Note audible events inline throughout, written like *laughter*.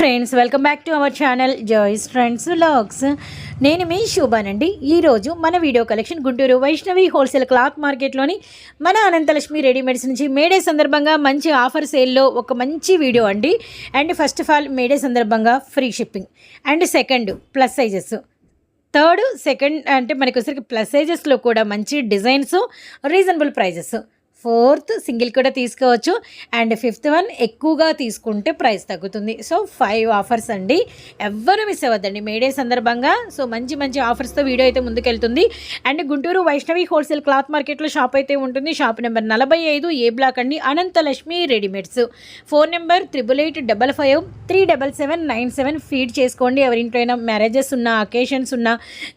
Friends welcome back to our channel Joys friends vlogs నేను మీ శోభానండి. ఈరోజు మన video collection Guntur Vaishnavi wholesale cloth మార్కెట్లోని మన అనంతలక్ష్మి రెడీమేడ్స్ నుంచి మేడే సందర్భంగా మంచి ఆఫర్ సేల్లో ఒక మంచి వీడియో అండి. And first of all May Day సందర్భంగా free shipping and second plus sizes third second అంటే మనకి వచ్చరికి ప్లస్ సైజెస్లో కూడా మంచి designs reasonable prices fourth single కూడా తీసుకోవచ్చు. అండ్ ఫిఫ్త్ వన్ ఎక్కువగా తీసుకుంటే ప్రైస్ తగ్గుతుంది. సో ఫైవ్ ఆఫర్స్ అండి. ఎవ్వరు మిస్ అవ్వద్దండి. మేడే సందర్భంగా. సో మంచి మంచి ఆఫర్స్తో వీడియో అయితే ముందుకెళ్తుంది. And Guntur Vaishnavi wholesale cloth మార్కెట్లో షాప్ అయితే ఉంటుంది. షాప్ నెంబర్ నలభై ఐదు ఏ బ్లాక్ అండి. Anantalakshmi readymades. Phone number triple eight double five three double seven nine seven feed చేసుకోండి. ఎవరింట్లో అయినా మ్యారేజెస్ ఉన్నా అకేషన్స్ ఉన్నా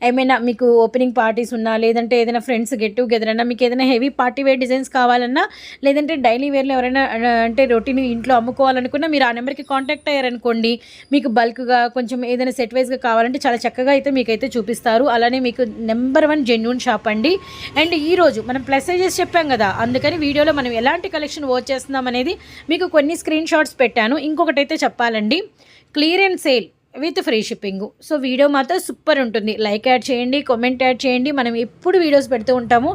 ఏమైనా మీకు ఓపెనింగ్ పార్టీస్ ఉన్నా లేదంటే ఏదైనా ఫ్రెండ్స్ గెట్ టుగెదర్ అన్నా మీకు ఏదైనా హెవీ పార్టీ వేర్ డిజైన్స్ కావాలి కావాలన్నా లేదంటే డైలీ వేర్లో ఎవరైనా అంటే రొటీన్ ఇంట్లో అమ్ముకోవాలనుకున్నా మీరు ఆ నెంబర్కి కాంటాక్ట్ అయ్యారనుకోండి మీకు బల్క్గా కొంచెం ఏదైనా సెట్ వైజ్గా కావాలంటే చాలా చక్కగా అయితే మీకైతే చూపిస్తారు. అలానే మీకు నెంబర్ వన్ జెన్యున్ షాప్ అండి. అండ్ ఈరోజు మనం ప్లస్ సైజెస్ చెప్పాం కదా అందుకని వీడియోలో మనం ఎలాంటి కలెక్షన్ వాచ్ చేస్తున్నాం అనేది మీకు కొన్ని స్క్రీన్ షాట్స్ పెట్టాను. ఇంకొకటైతే చెప్పాలండి చెప్పాలండి. Clearance sale. With free shipping. So video మాత్రం సూపర్ ఉంటుంది. లైక్ యాడ్ చేయండి కామెంట్ యాడ్ చేయండి. మనం ఎప్పుడు వీడియోస్ పెడుతూ ఉంటాము.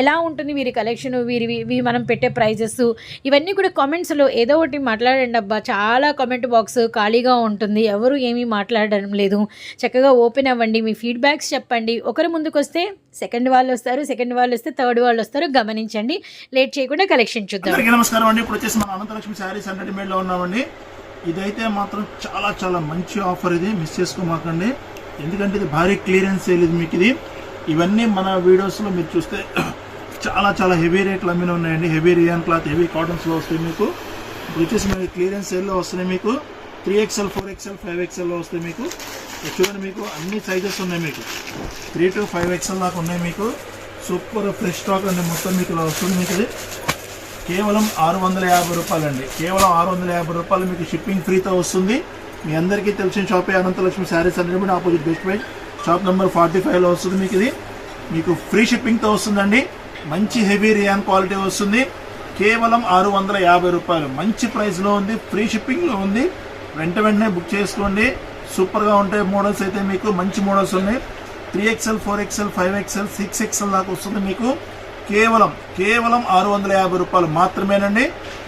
ఎలా ఉంటుంది వీరి కలెక్షన్ వీరి వీ మనం పెట్టే ప్రైజెస్? ఇవన్నీ కూడా కామెంట్స్లో ఏదో ఒకటి మాట్లాడండి అబ్బా. చాలా కామెంట్ బాక్స్ ఖాళీగా ఉంటుంది. ఎవరు ఏమీ మాట్లాడడం లేదు. చక్కగా ఓపెన్ అవ్వండి. మీ ఫీడ్బ్యాక్స్ చెప్పండి. ఒకరు ముందుకు వస్తే సెకండ్ వాళ్ళు వస్తారు. సెకండ్ వాళ్ళు వస్తే థర్డ్ వాళ్ళు వస్తారు. గమనించండి. లేట్ చేయకుండా కలెక్షన్ చూద్దాం. నమస్కారం అండి. ఇప్పుడు వచ్చేసి మన అనంతలక్ష్మి శారీస్ అండ్ రెడీమేడ్లో ఉన్నామండి. ఇదైతే మాత్రం చాలా చాలా మంచి ఆఫర్ ఇది. మిస్ చేసుకోమాకండి. ఎందుకంటే ఇది భారీ క్లియరెన్స్ సేల్ ఇది మీకు ఇది ఇవన్నీ మన వీడియోస్లో మీరు చూస్తే *clears throat* చాలా చాలా హెవీ రేట్లు అమ్మిన ఉన్నాయండి. హెవీ రియాన్ క్లాత్ హెవీ కాటన్స్లో వస్తాయి మీకు. వచ్చేసి మనకి క్లియరెన్స్ సేల్లో వస్తున్నాయి మీకు. Three XL four XL five ఎక్స్ఎల్లో వస్తాయి మీకు. చూడండి మీకు అన్ని సైజెస్ ఉన్నాయి మీకు. త్రీ టు ఫైవ్ ఎక్స్ఎల్ దాకా ఉన్నాయి మీకు. సూపర్ ఫ్రెష్ స్టాక్ అండి. మొత్తం మీకు ఇలా వస్తుంది మీకు ఇది కేవలం ఆరు వందల యాభై రూపాయలండి. కేవలం ఆరు వందల యాభై రూపాయలు మీకు షిప్పింగ్ ఫ్రీతో వస్తుంది. మీ అందరికీ తెలిసిన షాపే అనంతలక్ష్మి శారీస్ అనేది opposite best price shop number forty ఫైవ్లో వస్తుంది మీకు ఇది. మీకు ఫ్రీ షిప్పింగ్తో వస్తుందండి. మంచి హెవీ రియాన్ క్వాలిటీ వస్తుంది. కేవలం ఆరు వందల యాభై రూపాయలు. మంచి ప్రైస్లో ఉంది ఫ్రీ షిప్పింగ్లో ఉంది. వెంట వెంటనే బుక్ చేసుకోండి. సూపర్గా ఉంటాయి మోడల్స్ అయితే మీకు మంచి మోడల్స్ ఉన్నాయి. Three XL four XL five XL six XL దాకా వస్తుంది మీకు. కేవలం కేవలం ఆరు వందల యాభై రూపాయలు మాత్రమేనండి.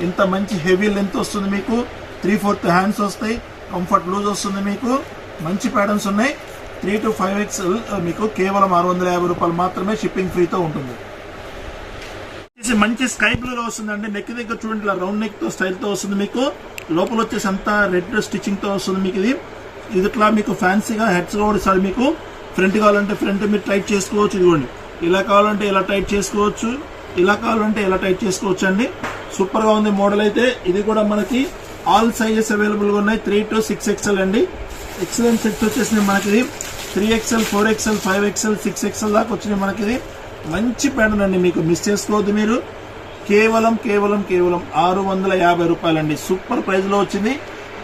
ఇంత మంచి హెవీ లెంత్ వస్తుంది మీకు. త్రీ ఫోర్త్ హ్యాండ్స్ వస్తాయి. కంఫర్ట్ లూజ్ వస్తుంది మీకు. మంచి ప్యాటర్న్స్ ఉన్నాయి. త్రీ టు ఫైవ్ ఎక్స్ మీకు కేవలం ఆరు వందల యాభై రూపాయలు మాత్రమే షిప్పింగ్ ఫ్రీతో ఉంటుంది. వచ్చేసి మంచి స్కై బ్లూ వస్తుందండి. నెక్ దగ్గర చూడండి ఇలా రౌండ్ నెక్తో స్టైల్తో వస్తుంది మీకు. లోపల వచ్చేసి అంతా రెడ్ స్టిచ్చింగ్తో వస్తుంది మీకు ఇది. ఇది ఇట్లా మీకు ఫ్యాన్సీగా హెడ్స్ కూడా ఇస్తారు మీకు ఫ్రంట్ కావాలంటే ఫ్రంట్ మీరు టైట్ చేసుకోవచ్చు ఇదిగోండి. ఇలా కావాలంటే ఇలా టైట్ చేసుకోవచ్చు. ఇలా కావాలంటే ఇలా టైట్ చేసుకోవచ్చు అండి సూపర్గా ఉంది మోడల్ అయితే. ఇది కూడా మనకి ఆల్ సైజెస్ అవైలబుల్గా ఉన్నాయి. త్రీ టు సిక్స్ ఎక్స్ఎల్ అండి. ఎక్సలెంట్ సెట్స్ వచ్చేసింది మనకి three XL four XL five XL six XL దాకా వచ్చినాయి మనకి మంచి ప్యాటర్న్ అండి. మీకు మిస్ చేసుకోవద్దు మీరు. కేవలం కేవలం కేవలం ఆరు వందల యాభై రూపాయలండి. సూపర్ ప్రైజ్లో వచ్చింది.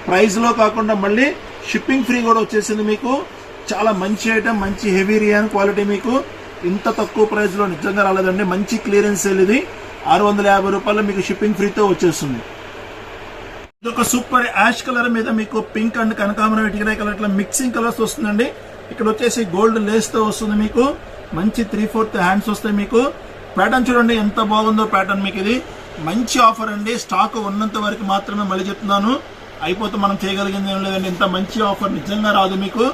ప్రైజ్లో కాకుండా మళ్ళీ షిప్పింగ్ ఫ్రీ కూడా వచ్చేసింది మీకు. చాలా మంచి ఐటమ్ మంచి హెవీ రియాన్ క్వాలిటీ మీకు. ఇంత తక్కువ ప్రైస్లో నిజంగా రాలేదండి. మంచి క్లియరెన్స్ సేల్ ఇది ఆరు వందల యాభై రూపాయలు మీకు షిప్పింగ్ ఫ్రీతో వచ్చేస్తుంది. ఇది ఒక సూపర్ యాష్ కలర్ మీద మీకు పింక్ అండ్ కనకాంబరం ఇటుకరాయి కలర్ ఇట్లా మిక్సింగ్ కలర్స్ వస్తుందండి. ఇక్కడ వచ్చేసి గోల్డ్ లేస్తో వస్తుంది మీకు. మంచి త్రీ ఫోర్త్ హ్యాండ్స్ వస్తాయి మీకు. ప్యాటర్న్ చూడండి ఎంత బాగుందో ప్యాటర్న్ మీకు ఇది. మంచి ఆఫర్ అండి. స్టాక్ ఉన్నంత వరకు మాత్రమే మళ్ళీ చెప్తున్నాను. అయిపోతే మనం చేయగలిగింది ఏం లేదండి. ఇంత మంచి ఆఫర్ నిజంగా రాదు మీకు.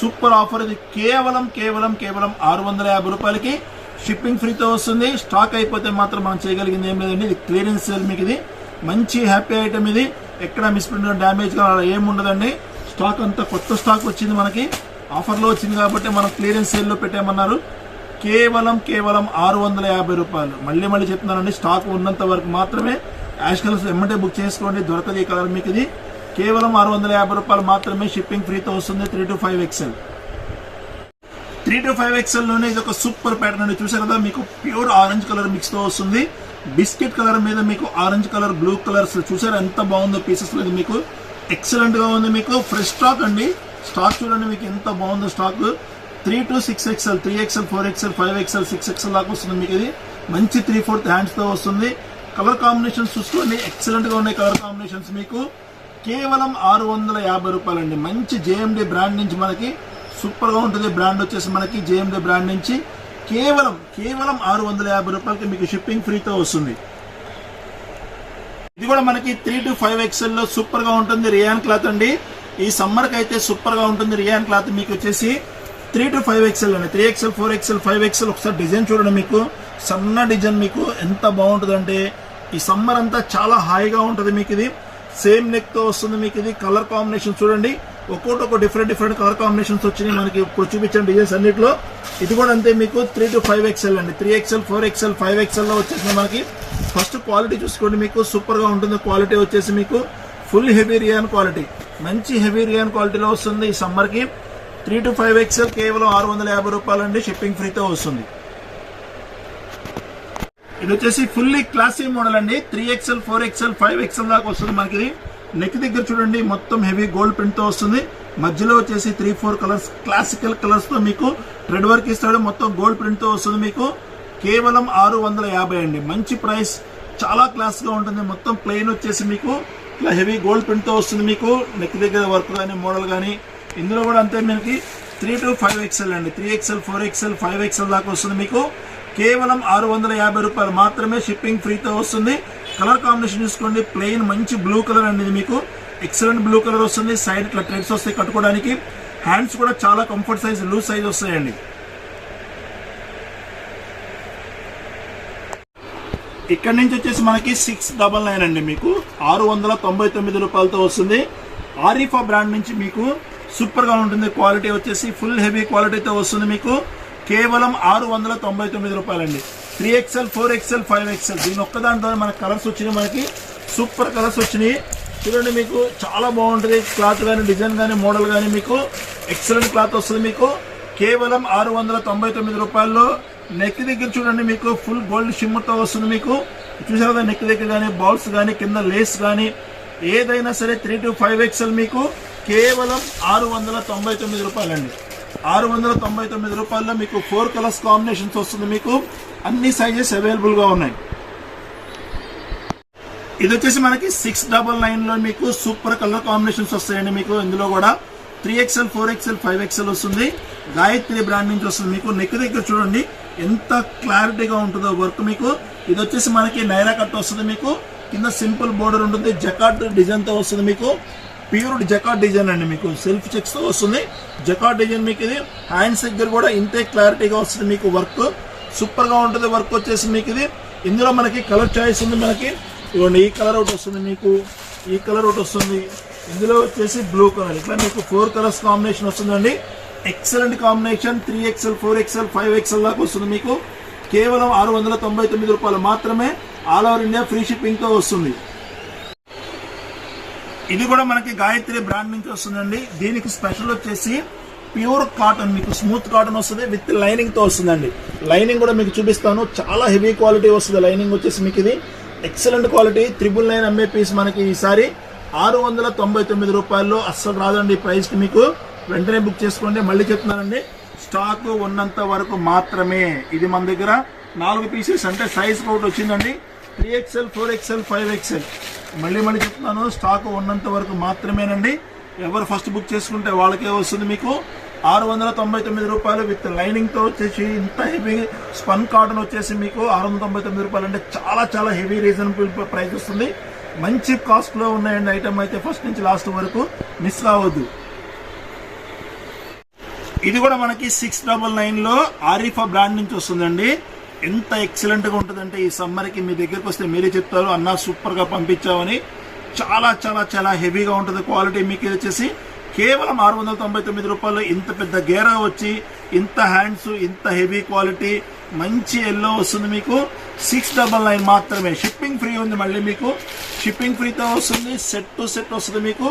సూపర్ ఆఫర్ ఇది కేవలం కేవలం కేవలం ఆరు వందల యాభై రూపాయలకి. షిప్పింగ్ ఫ్రీతో వస్తుంది. స్టాక్ అయిపోతే మాత్రం మనం చేయగలిగింది ఏం లేదండి. ఇది క్లియరెన్స్ సేల్ మీకు ఇది. మంచి హ్యాపీ ఐటమ్ ఇది. ఎక్కడ మిస్ప్రింట్ డ్యామేజ్గా ఏముండదండి ఉండదండి. స్టాక్ అంతా కొత్త స్టాక్ వచ్చింది మనకి. ఆఫర్లో వచ్చింది కాబట్టి మనం క్లియరెన్స్ సేల్లో పెట్టామన్నారు కేవలం కేవలం ఆరు వందల యాభై రూపాయలు. మళ్ళీ మళ్ళీ చెప్తున్నానండి. స్టాక్ ఉన్నంత వరకు మాత్రమే. యాష్ కలర్స్ ఎమ్మటే బుక్ చేసుకోండి. దొరకదు ఈ కలర్ మీకు ఇది. కేవలం ఆరు వందల యాభై రూపాయలు మాత్రమే షిప్పింగ్ ఫ్రీతో వస్తుంది three to five XL three to five ఎక్సెల్లోనే ఇది ఒక సూపర్ ప్యాటర్న్ అండి. చూసారు కదా మీకు ప్యూర్ ఆరెంజ్ కలర్ మిక్స్తో వస్తుంది. బిస్కెట్ కలర్ మీద మీకు ఆరెంజ్ కలర్ బ్లూ కలర్స్ చూసారు ఎంత బాగుందో పీసెస్ ఇది మీకు. ఎక్సలెంట్గా ఉంది మీకు. ఫ్రెష్ స్టాక్ అండి. స్టాక్ చూడండి మీకు ఎంత బాగుందో stock three to six XL three XL four XL five XL six XL దాకా వస్తుంది మీకు ఇది. మంచి త్రీ ఫోర్త్ హ్యాండ్స్తో వస్తుంది. కలర్ కాంబినేషన్స్ చూసుకోండి. ఎక్సలెంట్గా ఉన్నాయి కలర్ కాంబినేషన్స్ మీకు. కేవలం ఆరు వందల యాభై రూపాయలండి. మంచి జేఎండి బ్రాండ్ నుంచి మనకి సూపర్గా ఉంటుంది. బ్రాండ్ వచ్చేసి మనకి జేఎండి బ్రాండ్ నుంచి కేవలం కేవలం ఆరు వందల యాభై రూపాయలకి మీకు షిప్పింగ్ ఫ్రీతో వస్తుంది. ఇది కూడా మనకి త్రీ టు ఫైవ్ ఎక్స్ఎల్లో సూపర్గా ఉంటుంది. రియాన్ క్లాత్ అండి. ఈ సమ్మర్కి అయితే సూపర్గా ఉంటుంది. రియాన్ క్లాత్ మీకు వచ్చేసి త్రీ టు ఫైవ్ ఎక్స్ఎల్ అండి. Three XL four XL five XL ఒకసారి డిజైన్ చూడండి మీకు. సన్న డిజైన్ మీకు ఎంత బాగుంటుందంటే ఈ సమ్మర్ అంతా చాలా హాయిగా ఉంటుంది మీకు ఇది. సేమ్ నెక్తో వస్తుంది మీకు ఇది. కలర్ కాంబినేషన్ చూడండి. ఒక్కొక్కటి ఒక డిఫరెంట్ డిఫరెంట్ కలర్ కాంబినేషన్స్ వచ్చినాయి మనకి ఇప్పుడు చూపించిన డిజైన్స్ అన్నిట్లో. ఇది కూడా అంతే మీకు త్రీ టు ఫైవ్ ఎక్స్ఎల్ అండి. Three XL four XL five ఎక్స్ఎల్లో వచ్చేసి మనకి. ఫస్ట్ క్వాలిటీ చూసుకోండి మీకు. సూపర్గా ఉంటుంది. క్వాలిటీ వచ్చేసి మీకు ఫుల్ హెవీ రియాన్ క్వాలిటీ మంచి హెవీ రియాన్ క్వాలిటీలో వస్తుంది ఈ సమ్మర్కి త్రీ టు ఫైవ్ ఎక్స్ఎల్ కేవలం ఆరు వందల యాభై రూపాయలు అండి షిప్పింగ్ ఫ్రీతో వస్తుంది. ఇది వచ్చేసి ఫుల్లీ క్లాసీ మోడల్ అండి. Three XL four XL five XL దాకా వస్తుంది మనకి. ఇది నెక్ దగ్గర చూడండి మొత్తం హెవీ గోల్డ్ ప్రింట్తో వస్తుంది. మధ్యలో వచ్చేసి త్రీ ఫోర్ కలర్స్ క్లాసికల్ కలర్స్తో మీకు రెడ్ వర్క్ ఇస్తాడు. మొత్తం గోల్డ్ ప్రింట్తో వస్తుంది మీకు. కేవలం ఆరు వందల యాభై అండి. మంచి ప్రైస్ చాలా క్లాస్గా ఉంటుంది. మొత్తం ప్లెయిన్ వచ్చేసి మీకు ఇట్లా హెవీ గోల్డ్ ప్రింట్తో వస్తుంది మీకు. నెక్ దగ్గర వర్క్ కానీ మోడల్ కానీ ఇందులో కూడా అంతే మనకి త్రీ టు ఫైవ్ ఎక్స్ఎల్ అండి. Three XL four XL five XL దాకా వస్తుంది మీకు. కేవలం ఆరు వందల యాభై రూపాయలు మాత్రమే షిప్పింగ్ ఫ్రీతో వస్తుంది. కలర్ కాంబినేషన్ చూసుకోండి. ప్లెయిన్ మంచి బ్లూ కలర్ అనేది మీకు. ఎక్సలెంట్ బ్లూ కలర్ వస్తుంది. సైడ్ ఇట్లా ట్రెడ్స్ వస్తాయి కట్టుకోవడానికి. హ్యాండ్స్ కూడా చాలా కంఫర్ట్ సైజ్ లూజ్ సైజ్ వస్తాయండి. ఇక్కడ నుంచి వచ్చేసి మనకి సిక్స్ డబల్ నైన్ అండి మీకు. ఆరు వందల తొంభై తొమ్మిది రూపాయలతో వస్తుంది. ఆరిఫా బ్రాండ్ నుంచి మీకు సూపర్గా ఉంటుంది. క్వాలిటీ వచ్చేసి ఫుల్ హెవీ క్వాలిటీతో వస్తుంది మీకు. కేవలం ఆరు వందల తొంభై తొమ్మిది రూపాయలండి. Three XL four XL five XL. దీని ఒక్క ద్వారా మనకి కలర్స్ వచ్చినాయి మనకి. సూపర్ కలర్స్ వచ్చినాయి. చూడండి మీకు చాలా బాగుంటుంది. క్లాత్ కానీ డిజైన్ కానీ మోడల్ కానీ మీకు. ఎక్సలెంట్ క్లాత్ వస్తుంది మీకు. కేవలం ఆరు వందల తొంభై తొమ్మిది రూపాయల్లో నెక్ దగ్గర చూడండి మీకు ఫుల్ గోల్డ్ షిమ్మర్తో వస్తుంది మీకు. చూసారు కదా నెక్ దగ్గర కానీ బాల్స్ కానీ కింద లేస్ కానీ ఏదైనా సరే త్రీ టు ఫైవ్ ఎక్స్ఎల్ మీకు. కేవలం ఆరు వందల తొంభై తొమ్మిది రూపాయలండి. ఆరు వందల తొంభై తొమ్మిది రూపాయల్లో మీకు ఫోర్ కలర్స్ కాంబినేషన్స్ వస్తుంది మీకు. అన్ని సైజెస్ అవైలబుల్గా ఉన్నాయి. ఇది వచ్చేసి మనకి సిక్స్ డబల్ నైన్లో మీకు సూపర్ కలర్ కాంబినేషన్స్ వస్తాయండి మీకు. ఇందులో కూడా three XL four XL five XL వస్తుంది. గాయత్రి బ్రాండ్ నుంచి వస్తుంది మీకు. నెక్ దగ్గర చూడండి ఎంత క్లారిటీగా ఉంటుందో వర్క్ మీకు. ఇది వచ్చేసి మనకి నైరా కట్ వస్తుంది మీకు. కింద సింపుల్ బోర్డర్ ఉంటుంది జకాట్ డిజైన్తో వస్తుంది మీకు. ప్యూర్డ్ జకాట్ డిజైన్ అండి మీకు. సెల్ఫ్ చెక్స్తో వస్తుంది. జకాట్ డిజైన్ మీకు ఇది. హ్యాండ్స్ దగ్గర కూడా ఇంతే క్లారిటీగా వస్తుంది మీకు వర్క్. సూపర్గా ఉంటుంది వర్క్ వచ్చేసి మీకు ఇది. ఇందులో మనకి కలర్ చాయిస్ ఉంది మనకి. ఇవ్వండి ఈ కలర్ ఒకటి వస్తుంది మీకు. ఈ కలర్ ఒకటి వస్తుంది. ఇందులో వచ్చేసి బ్లూ కలర్. ఇట్లా మీకు ఫోర్ కలర్స్ కాంబినేషన్ వస్తుందండి. Excellent combination three XL four XL five XL దాకా వస్తుంది మీకు. కేవలం ఆరు వందల తొంభై తొమ్మిది రూపాయలు మాత్రమే ఆల్ ఓవర్ ఇండియా ఫ్రీ షిప్పింగ్తో వస్తుంది. ఇది కూడా మనకి గాయత్రి బ్రాండ్ నుంచి వస్తుందండి. దీనికి స్పెషల్ వచ్చేసి ప్యూర్ కాటన్ మీకు స్మూత్ కాటన్ వస్తుంది విత్ లైనింగ్తో వస్తుందండి. లైనింగ్ కూడా మీకు చూపిస్తాను. చాలా హెవీ క్వాలిటీ వస్తుంది లైనింగ్ వచ్చేసి మీకు ఇది. ఎక్సలెంట్ క్వాలిటీ త్రిబుల్ నైన్ ఎంఏ పీస్ మనకి ఈసారి ఆరు వందల తొంభై తొమ్మిది రూపాయల్లో. అస్సలు రాదండి ప్రైస్ మీకు. వెంటనే బుక్ చేసుకోండి. మళ్ళీ చెప్తున్నానండి. స్టాక్ ఉన్నంత వరకు మాత్రమే. ఇది మన దగ్గర నాలుగు పీసెస్ అంటే సైజ్ ఒకటి వచ్చిందండి. Three XL four XL five XL. మళ్ళీ మళ్ళీ చెప్తున్నాను స్టాక్ ఉన్నంత వరకు మాత్రమేనండి. ఎవరు ఫస్ట్ బుక్ చేసుకుంటే వాళ్ళకే వస్తుంది మీకు. ఆరు వందల తొంభై తొమ్మిది రూపాయలు విత్ లైనింగ్తో వచ్చేసి ఇంత హెవీ స్పన్ కాటన్ వచ్చేసి మీకు ఆరు వందల తొంభై తొమ్మిది రూపాయలు అంటే చాలా చాలా హెవీ రీజనబుల్ ప్రైస్ వస్తుంది. మంచి కాస్ట్లో ఉన్నాయండి ఐటమ్ అయితే ఫస్ట్ నుంచి లాస్ట్ వరకు మిస్ కావద్దు. ఇది కూడా మనకి సిక్స్ డబల్ నైన్లో ఆరిఫా బ్రాండ్ నుంచి వస్తుందండి. ఎంత ఎక్సలెంట్గా ఉంటుందంటే ఈ సమ్మర్కి మీ దగ్గరికి వస్తే మీరే చెప్తారు అన్న సూపర్గా పంపించామని చాలా చాలా చాలా హెవీగా ఉంటుంది క్వాలిటీ మీకు ఇది వచ్చేసి. కేవలం ఆరు వందల తొంభై తొమ్మిది రూపాయలు ఇంత పెద్ద గేరా వచ్చి ఇంత హ్యాండ్స్ ఇంత హెవీ క్వాలిటీ మంచి ఎల్లో వస్తుంది మీకు. సిక్స్ డబల్ నైన్ మాత్రమే. షిప్పింగ్ ఫ్రీ ఉంది మళ్ళీ మీకు. షిప్పింగ్ ఫ్రీతో వస్తుంది సెట్ టు సెట్ వస్తుంది మీకు.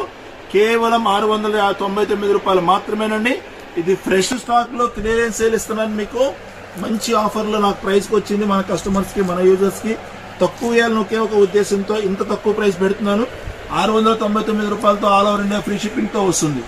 కేవలం ఆరు వందల తొంభై తొమ్మిది రూపాయలు మాత్రమేనండి. ఇది ఫ్రెష్ స్టాక్లో క్లియరెన్స్ సేల్ ఇస్తున్నాను మీకు. మంచి ఆఫర్లో నాకు ప్రైస్కి వచ్చింది మన కస్టమర్స్కి మన యూజర్స్కి తక్కువ వేయాలని ఒకే ఒక ఉద్దేశంతో ఇంత తక్కువ ప్రైస్ పెడుతున్నాను. ఆరు వందల తొంభై తొమ్మిది రూపాయలతో ఆల్ ఓవర్ ఇండియా ఫ్రీ షిప్పింగ్తో వస్తుంది.